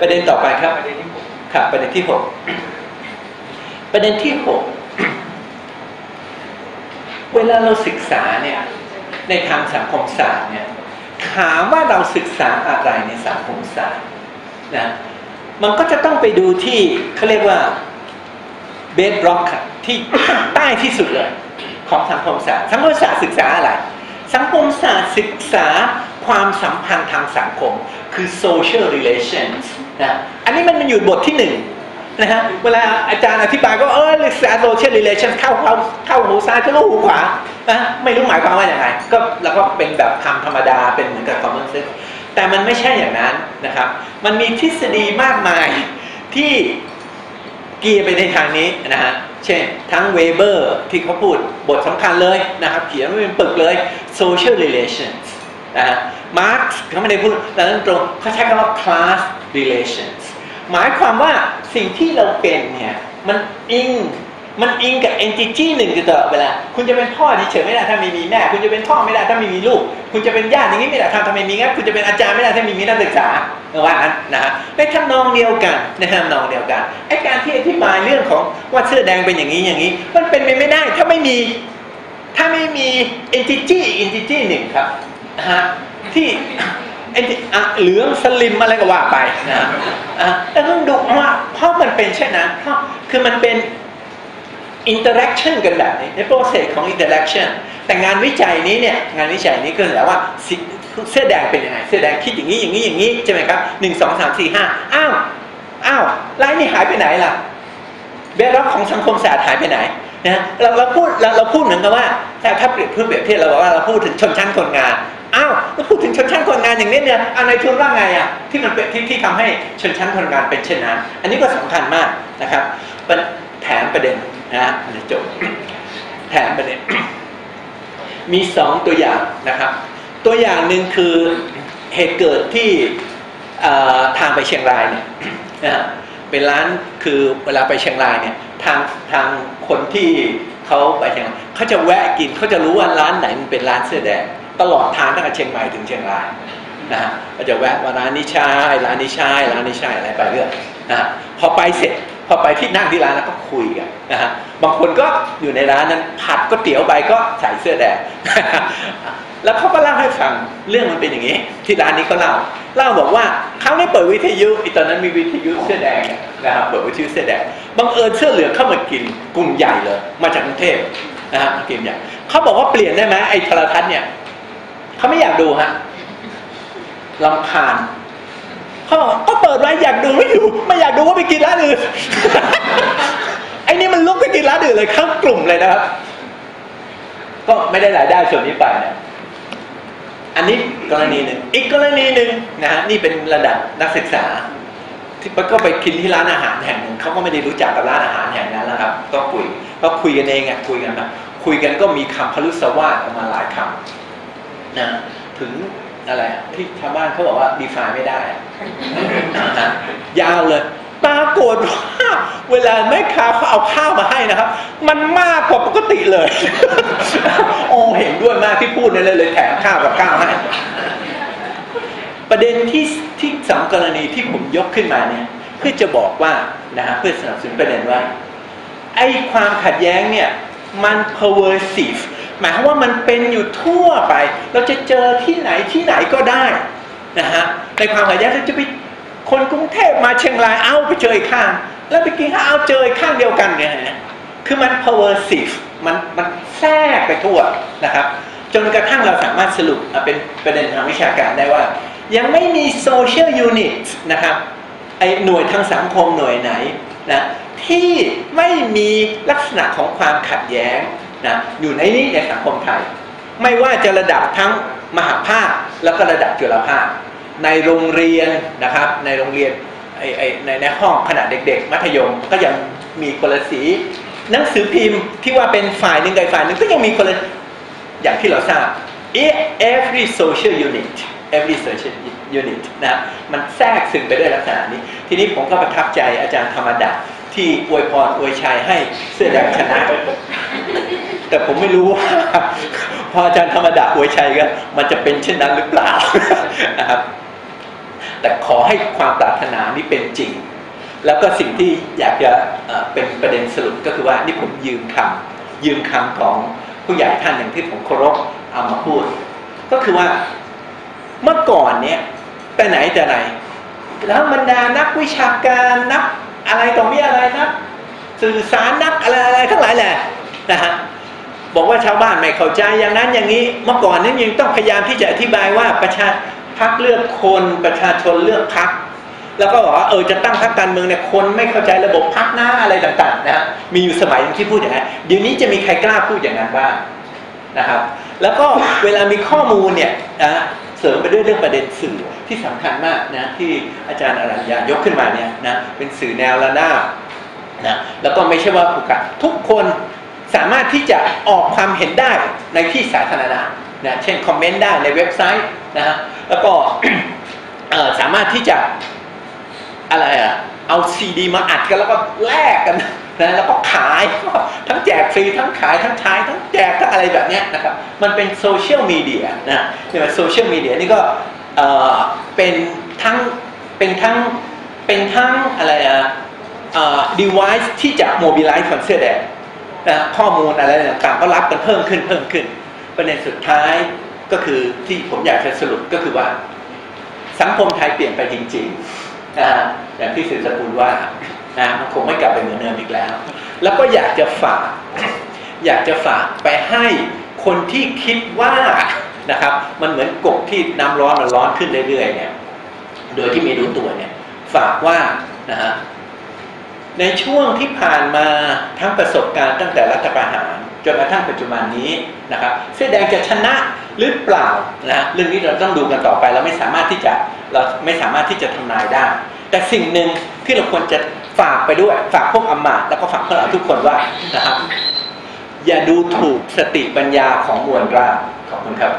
ประเด็นต่อไปครับครับประเด็นที่หกประเด็นที่หกเวลาเราศึกษาเนี่ยในทางสังคมศาสตร์เนี่ยถามว่าเราศึกษาอะไรในสังคมศาสตร์นะมันก็จะต้องไปดูที่เขาเรียกว่าเบสร็อกที่ใต้ที่สุดเลยของสังคมศาสตร์สังคมศาสตร์ศึกษาอะไร สังคมศาสตร์ศึกษาความสัมพันธ์ทางสังคม คือ social relations นะอันนี้มันอยู่บทที่หนึ่งนะฮะเวลาอาจารย์อธิบายก็เออศึกษา social relation เข้าเข้าเข้าหูซ้ายเข้าหูขวานะไม่รู้หมายความว่าอย่างไรก็แล้วก็เป็นแบบคำธรรมดาเป็นเหมือนกับ common sense แต่มันไม่ใช่อย่างนั้นนะครับ มันมีทฤษฎีมากมายที่เกียร์ไปในทางนี้นะฮะ เช่น ทั้งเวเบอร์ที่เขาพูดบทสำคัญเลยนะครับ เขียนไว้เป็นปึกเลย social relations นะฮะมาร์กเขาไม่ได้พูดแต่นั้นตรงเขาใช้คำว่า class relations หมายความว่าสิ่งที่เราเป็นเนี่ยมันอิงมันอิงกับ entity หนึ่งอยู่ตลอดเวลาคุณจะเป็นพ่อเฉยไม่ได้ถ้าไม่มีแม่ คุณจะเป็นพ่อไม่ได้ถ้าไม่มีลูก คุณจะเป็นญาติอย่างนี้ไม่ได้ถ้าทำไมมีงั้นคุณจะเป็นอาจารย์ไม่ได้ถ้าไม่มีนักศึกษาว่างั้นนะฮะในทำนองเดียวกันในทำนองเดียวกันไอ้การที่อธิบายเรื่องของว่าเสื้อแดงเป็นอย่างนี้อย่างนี้ มันเป็นไปไม่ได้ถ้าไม่มีถ้าไม่มี entity entity หนึ่งครับนะฮะที่ ไอ้เหลืองสลิมอะไรก็ว่าไปนะอะแต่ต้องดูว่าเพราะมันเป็นเช่นนั้นเพราะคือมันเป็นอินเตอร์แอคชั่นกันแบบนี้ในโปรเซสของอินเตอร์แอคชั่นแต่งานวิจัยนี้เนี่ยงานวิจัยนี้ก็แปลว่าเสื้อแดงเป็นยังไงเสื้อแดงคิดอย่างนี้อย่างนี้อย่างนี้ใช่ไหมครับหนึ่งสองสามสี่ห้าอ้าวอ้าวลายนี้หายไปไหนล่ะเบรอกของสังคมศาสตร์หายไปไหนนะเราเราพูดเราเราพูดเหมือนกับว่าถ้าถ้าเปรียบเพื่อเปรียบเทียบเราบอกว่าเราพูดถึงชนชั้นคนงาน อ้าวพูดถึงชนชั้นคนงานอย่างนี้เนี่ยอันในทุนว่าไงอะที่มันเป็นที่ที่ทำให้ชนชั้นคนงานเป็นเช่นนั้น อันนี้ก็สำคัญมากนะครับเป็นแถมประเด็นนะจะจบแถมประเด็น มีสองตัวอย่างนะครับ ตัวอย่างหนึ่งคือเหตุเกิดที่ทางไปเชียงรายเนี่ยนะเป็นร้านคือเวลาไปเชียงรายเนี่ยทางทางคนที่เขาไปเชียงรายเขาจะแวะกินเขาจะรู้ว่าร้านไหนมันเป็นร้านเสื้อแดง ตลอดทางตั้งแต่เชียงใหม่ถึงเชียงรายนะฮะก็จะแวะว่าร้านนี้ใช่ร้านนี้ใช่ร้านนี้ใช่อะไรไปเรื่อยนะฮะพอไปเสร็จพอไปที่นั่งที่ร้านแล้วก็คุยกันนะฮะบางคนก็อยู่ในร้านนั้นผัดก็เตี๋ยวไปก็ใส่เสื้อแดงแล้วเขาก็เล่าให้ฟังเรื่องมันเป็นอย่างนี้ ที่ร้านนี้เขาเล่าเล่าบอกว่าเขาได้เปิดวิทยุอีตอนนั้นมีวิทยุเสื้อแดงนะครับเปิดวิทยุเสื้อแดงบังเอิญเสื้อเหลืองเข้ามากินกลุ่มใหญ่เลย มาจากกรุงเทพนะฮะกินใหญ่เขาบอกว่าเปลี่ยนได้ไหมไอ้โทรทัศน์เนี่ย เขาไม่อยากดูฮะลำคาญเขาบอกก็เปิดไว้อยากดูไม่อยู่ไม่อยากดูก็ไปกินร้านอื่นไอ้นี่มันลุกไปกินร้านอื่นเลยข้ากลุ่มเลยนะครับ ก็ไม่ได้รายได้ส่วนนี้ไปเนี่ยอันนี้กรณีหนึ่งอีกกรณีหนึ่งนะฮะนี่เป็นระดับนักศึกษา ที่ก็ไปกินที่ร้านอาหารแห่งหนึ่งเขาก็ไม่ได้รู้จักกับร้านอาหารแห่งนั้นนะครับ ก็คุยก็คุยกันเองอะคุยกันนะคุยกันก็มีคำพลุสวาสออกมาหลายคำ นะถึงอะไรที่ชาวบ้านเขาบอกว่าดีฟายไม่ได้ยาวเลยปรากฏว่าเวลาแม่ค้าเขาเอาข้าวมาให้นะครับ มันมากกว่าปกติเลยโอ้เห็นด้วยมากที่พูดนี่เลยเลยแถมข้าวกับข้าวให้ประเด็นที่ที่สองกรณีที่ผมยกขึ้นมาเนี่ยเพื่อจะบอกว่านะฮะเพื่อสนับสนุนประเด็นว่าไอ้ความขัดแย้งเนี่ยมัน pervasive หมายความว่ามันเป็นอยู่ทั่วไป เราจะเจอที่ไหนที่ไหนก็ได้นะฮะในความขัดแย้งเราจะไปคนกรุงเทพมาเชียงรายเอาไปเจออีกข้าง แล้วไปกินข้าวเอาเจออีกข้างเดียวกันเนี่ยคือมัน pervasive มันมันแทรกไปทั่วนะครับจนกระทั่งเราสามารถสรุปเป็นประเด็นทางวิชาการได้ว่า ยังไม่มี social unit นะครับไอหน่วยทางสังคมหน่วยไหนนะที่ไม่มีลักษณะของความขัดแย้ง นะอยู่ในนี้ในสังคมไทย ไม่ว่าจะระดับทั้งมหาภาคแล้วก็ระดับจุฬาภาค ในโรงเรียนนะครับ ในโรงเรียนไอไอในในห้องขนาดเด็ก ๆ มัธยมก็ยังมีคนละสีหนังสือพิมพ์ที่ว่าเป็นฝ่ายหนึ่งกับฝ่ายหนึ่งก็ยังมีคนละอย่างที่เราทราบ every social unit every social unit นะมันแทรกซึมไปด้วยลักษณะนี้ ทีนี้ผมก็ประทับใจอาจารย์ธรรมดาที่อวยพรอวยชัยให้เสื้อแดงชนะ แต่ผมไม่รู้ว่าพออาจารย์ธรรมดาอวยชัยก็มันจะเป็นเช่นนั้นหรือเปล่านะครับ แต่ขอให้ความปรารถนานี้เป็นจริง แล้วก็สิ่งที่อยากจะเป็นประเด็นสรุปก็คือว่านี่ผมยืมคำยืมคำของผู้ใหญ่ท่านหนึ่งที่ผมเคารพเอามาพูด ก็คือว่าเมื่อก่อนเนี่ยไปไหนแต่ไหน แล้วบรรดานักวิชาการนักอะไรต่อมีอะไรนักสื่อสารนักอะไรอะไรทั้งหลายแหละนะฮะ บอกว่าชาวบ้านไม่เข้าใจอย่างนั้นอย่างนี้เมื่อก่อนนั้นยังต้องพยายามที่จะอธิบายว่าประชาพักเลือกคนประชาชนเลือกพักแล้วก็บอกว่าเออจะตั้งพรรคการเมืองเนี่ยคนไม่เข้าใจระบบพรรคหน้าอะไรต่างๆนะฮะมีอยู่สมัยที่พูดอย่างนั้นเดี๋ยวนี้จะมีใครกล้าพูดอย่างนั้นบ้างนะครับ แล้วก็เวลามีข้อมูลเนี่ยนะเสริมไปด้วยเรื่องประเด็นสื่อที่สำคัญมากนะที่อาจารย์อรัญญายกขึ้นมาเนี่ยนะเป็นสื่อแนวระนาบนะแล้วก็ไม่ใช่ว่าผูกขาดทุกคน สามารถที่จะออกความเห็นได้ในที่สาธารณะนะเช่นคอมเมนต์ได้ในเว็บไซต์นะฮะแล้วก็สามารถที่จะอะไรอะเอาซีดีมาอัดกันแล้วก็แลกกันนะแล้วก็ขายทั้งแจกฟรีทั้งขายทั้งใช้ทั้งแจกทั้งอะไรแบบนี้นะครับมันเป็นโซเชียลมีเดียนะเนี่ยโซเชียลมีเดียนี่ก็เป็นทั้งเป็นทั้งเป็นทั้งอะไรอะ device ที่จะ mobilize คนเสื้อแดง นะข้อมูลอะไรต่างๆก็รับกันเพิ่มขึ้นเพิ่มขึ้น ประเด็นสุดท้ายก็คือที่ผมอยากจะสรุปก็คือว่า สังคมไทยเปลี่ยนไปจริงๆนะอย่างที่สื่อสกุลว่านะมันคงไม่กลับไปเหมือนเดิมอีกแล้ว แล้วก็อยากจะฝาก อยากจะฝากไปให้คนที่คิดว่านะครับ มันเหมือนกบที่น้ำร้อนมันร้อนขึ้นเรื่อยๆเนี่ย โดยที่ไม่รู้ตัวเนี่ย ฝากว่านะฮะ ในช่วงที่ผ่านมาทั้งประสบการณ์ตั้งแต่รัฐประหารจนกระทั่งปัจจุบันนี้นะครับเสื้อแดงจะชนะหรือเปล่านะเรื่องนี้เราต้องดูกันต่อไปเราไม่สามารถที่จะเราไม่สามารถที่จะทำนายได้ แต่สิ่งหนึ่งที่เราควรจะฝากไปด้วยฝากพวกอมาตแล้วก็ฝากพวกเราทุกคนว่านะครับอย่าดูถูกสติปัญญาของมวลราขอบคุณครับ